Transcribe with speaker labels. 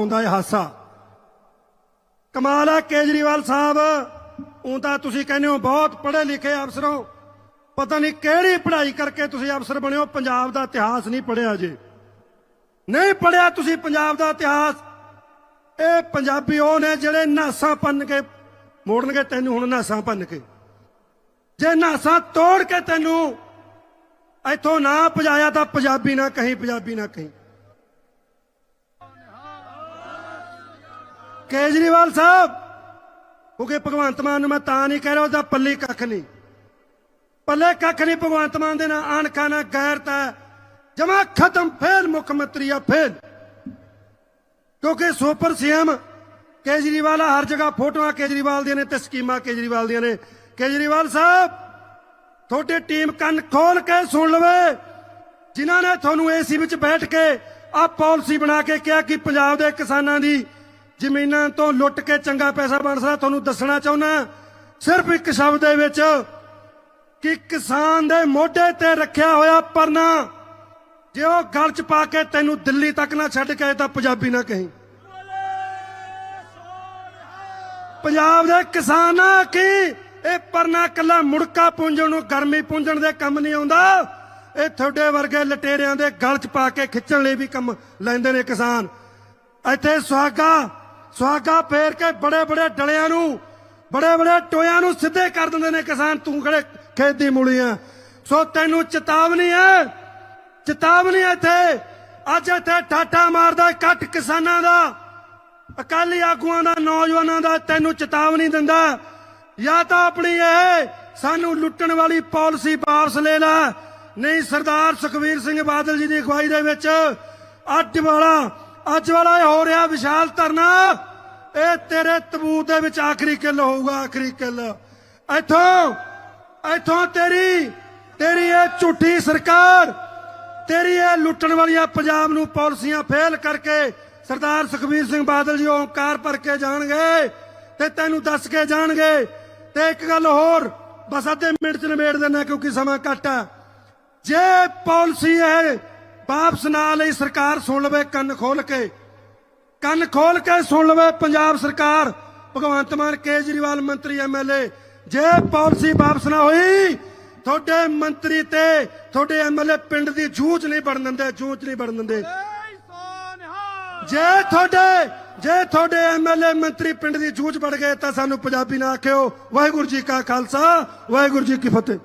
Speaker 1: ਆਉਂਦਾ ਹੈ ਹਾਸਾ। ਕਮਾਲ ਹੈ ਕੇਜਰੀਵਾਲ ਸਾਹਿਬ। ਉਹ ਤਾਂ ਤੁਸੀਂ ਕਹਿੰਦੇ ਹੋ ਬਹੁਤ ਪੜ੍ਹੇ ਲਿਖੇ ਅਫਸਰੋਂ। ਪਤਾ ਨਹੀਂ ਕਿਹੜੀ ਪੜ੍ਹਾਈ ਕਰਕੇ ਤੁਸੀਂ ਅਫਸਰ ਬਣੇ ਹੋ, ਪੰਜਾਬ ਦਾ ਇਤਿਹਾਸ ਨਹੀਂ ਪੜਿਆ ਜੇ ਨਹੀਂ ਪੜਿਆ ਤੁਸੀਂ ਪੰਜਾਬ ਦਾ ਇਤਿਹਾਸ। ਇਹ ਪੰਜਾਬੀ ਉਹ ਨੇ ਜਿਹੜੇ ਨਾਸਾਂ ਪੰਨ ਕੇ ਮੋੜਨਗੇ ਤੈਨੂੰ ਹੁਣ ਨਾਸਾਂ ਪੰਨ ਕੇ। ਜੇ ਨਾਸਾਂ ਤੋੜ ਕੇ ਤੈਨੂੰ ਇੱਥੋਂ ਨਾ ਭਜਾਇਆ ਤਾਂ ਪੰਜਾਬੀ ਨਾ ਕਹੀਂ, ਪੰਜਾਬੀ ਨਾ ਕਹੀਂ। ਕੇਜਰੀਵਾਲ ਸਾਹਿਬ ਕਿਉਂਕਿ ਭਗਵੰਤ ਮਾਨ ਨੂੰ ਮੈਂ ਤਾਂ ਨਹੀਂ ਕਹਿ ਰਿਹਾ, ਉਹਦਾ ਪੱਲੇ ਕੱਖ ਨਹੀਂ। ਪੱਲੇ ਕੱਖ ਨਹੀਂ ਭਗਵੰਤ ਮਾਨ ਦੇ ਨਾਲ ਆਣਖਾ ਨਾ ਗੈਰਤ ਹੈ। ਜਮਾ ਖਤਮ ਫੇਲ ਮੁੱਖ ਮੰਤਰੀ ਆ ਫੇਲ ਕਿਉਂਕਿ ਸੁਪਰ ਸੀਐਮ ਕੇਜਰੀਵਾਲ ਹਰ ਜਗ੍ਹਾ ਫੋਟੋਆਂ ਕੇਜਰੀਵਾਲ ਦੀਆਂ ਨੇ ਤੇ ਸਕੀਮਾਂ ਕੇਜਰੀਵਾਲ ਦੀਆਂ ਨੇ। ਕੇਜਰੀਵਾਲ ਸਾਹਿਬ, ਤੁਹਾਡੀ ਟੀਮ ਕੰਨ ਖੋਲ ਕੇ ਸੁਣ ਲਵੇ। ਜਿਨ੍ਹਾਂ ਨੇ ਤੁਹਾਨੂੰ ਏਸੀ ਵਿੱਚ ਬੈਠ ਕੇ ਆ ਪਾਲਿਸੀ ਬਣਾ ਕੇ ਕਿਹਾ ਕਿ ਪੰਜਾਬ ਦੇ ਕਿਸਾਨਾਂ ਦੀ ਜ਼ਮੀਨਾਂ ਤੋਂ ਲੁੱਟ ਕੇ ਚੰਗਾ ਪੈਸਾ ਬਣ ਸਕਦਾ ਤੁਹਾਨੂੰ ਦੱਸਣਾ ਚਾਹੁੰਦਾ ਸਿਰਫ ਇੱਕ ਸ਼ਬਦ ਦੇ ਵਿੱਚ ਕਿ ਕਿਸਾਨ ਦੇ ਮੋਢੇ ਤੇ ਰੱਖਿਆ ਹੋਇਆ ਪਰਨਾ, ਜੇ ਉਹ ਗਲ ਚ ਪਾ ਕੇ ਤੈਨੂੰ ਦਿੱਲੀ ਤੱਕ ਨਾ ਛੱਡ ਕੇ ਆਏ ਤਾਂ ਪੰਜਾਬੀ ਨਾ ਕਹੀਂ। ਪੰਜਾਬ ਦੇ ਕਿਸਾਨਾਂ ਕੀ ਇਹ ਪਰਨਾ ਕੱਲਾ ਮੁੜਕਾ ਪੁੰਜਣ ਨੂੰ ਗਰਮੀ ਪੁੰਜਣ ਦੇ ਕੰਮ ਨਹੀਂ ਆਉਂਦਾ, ਇਹ ਤੁਹਾਡੇ ਵਰਗੇ ਲਟੇਰਿਆਂ ਦੇ ਗਲ ਚ ਪਾ ਕੇ ਖਿੱਚਣ ਲਈ ਵੀ ਕੰਮ ਲੈਂਦੇ ਨੇ ਕਿਸਾਨ। ਇੱਥੇ ਸੁਹਾਗਾ ਸੁਹਾਗਾ ਫੇਰ ਕੇ ਬੜੇ ਬੜੇ ਡਲਿਆਂ ਨੂੰ, ਬੜੇ ਬੜੇ ਟੋਇਆਂ ਨੂੰ ਸਿੱਧੇ ਕਰ ਦਿੰਦੇ ਨੇ ਕਿਸਾਨ, ਤੂੰ ਕਿਹੜੇ ਖੇਤ ਦੀ ਮੂਲੀ ਆ। ਸੋ ਤੈਨੂੰ ਚੇਤਾਵਨੀ ਹੈ ਚੇਤਾਵਨੀ ਇੱਥੇ। ਅੱਜ ਇੱਥੇ ਠਾਠਾ ਮਾਰਦਾ, ਇਕੱਠ ਕਿਸਾਨਾਂ ਦਾ, ਅਕਾਲੀ ਆਗੂਆਂ ਦਾ, ਨੌਜਵਾਨਾਂ ਦਾ ਤੈਨੂੰ ਚੇਤਾਵਨੀ ਦਿੰਦਾ। ਜਾਂ ਤਾਂ ਆਪਣੀ ਇਹ ਸਾਨੂੰ ਲੁੱਟਣ ਵਾਲੀ ਪਾਲਿਸੀ ਵਾਪਸ ਲੈ ਲੈ। ਨਹੀਂ, ਸਰਦਾਰ ਸੁਖਵੀਰ ਸਿੰਘ ਬਾਦਲ ਜੀ ਦੀ ਅਗਵਾਈ ਦੇ ਵਿੱਚ ਅੱਜ ਵਾਲਾ ਅੱਜ ਵਾਲਾ ਇਹ ਹੋ ਰਿਹਾ ਵਿਸ਼ਾਲ ਧਰਨਾ। ਇਹ ਤੇਰੇ ਤਬੂਤ ਦੇ ਵਿੱਚ ਆਖਰੀ ਕਿੱਲ ਹੋਊਗਾ, ਆਖਰੀ ਕਿੱਲ। ਇੱਥੋਂ ਇੱਥੋਂ ਤੇਰੀ ਤੇਰੀ ਇਹ ਝੂਠੀ ਸਰਕਾਰ, ਤੇਰੀ ਇਹ ਲੁੱਟਣ ਵਾਲੀਆਂ ਪੰਜਾਬ ਨੂੰ ਪਾਲਿਸੀਆਂ ਫੇਲ ਕਰਕੇ ਸਰਦਾਰ ਸੁਖਬੀਰ ਸਿੰਘ ਬਾਦਲ ਜੀ ਓਂਕਾਰ ਭਰ ਕੇ ਜਾਣਗੇ ਤੇ ਤੈਨੂੰ ਦੱਸ ਕੇ ਜਾਣਗੇ। ਤੇ ਇੱਕ ਗੱਲ ਹੋਰ, ਬਸ ਅੱਧੇ ਮਿੰਟ ਚ ਨਿਬੇੜ ਦੇਣਾ ਕਿਉਂਕਿ ਸਮਾਂ ਘੱਟ ਹੈ ਜੇ ਪਾਲਿਸੀ ਇਹ ਵਾਪਸ ਨਾ ਲਈ ਸਰਕਾਰ ਸੁਣ ਲਵੇ ਕੰਨ ਖੋਲ ਕੇ। ਕੰਨ ਖੋਲ ਕੇ ਸੁਣ ਲਵੇ ਪੰਜਾਬ ਸਰਕਾਰ। ਭਗਵੰਤ ਮਾਨ ਕੇਜਰੀਵਾਲ ਮੰਤਰੀ ਐਮਐਲਏ ਜੇ ਪਾਲਿਸੀ ਵਾਪਸ ਨਾ ਹੋਈ, ਤੁਹਾਡੇ ਮੰਤਰੀ ਤੇ ਤੁਹਾਡੇ ਐਮਐਲਏ ਪਿੰਡ ਦੀ ਜੂਝ ਨਹੀਂ ਬਣ ਦਿੰਦੇ, ਜੂਝ ਨਹੀਂ ਬਣ ਦਿੰਦੇ। ਜੇ ਤੁਹਾਡੇ ਜੇ ਤੁਹਾਡੇ ਐਮਐਲਏ ਮੰਤਰੀ ਪਿੰਡ ਦੀ ਜੂਝ ਵੜ ਗਏ ਤਾਂ ਸਾਨੂੰ ਪੰਜਾਬੀ ਨਾ ਆਖਿਓ। ਵਾਹਿਗੁਰੂ ਜੀ ਕਾ ਖਾਲਸਾ, ਵਾਹਿਗੁਰੂ ਜੀ ਕੀ ਫਤਿਹ।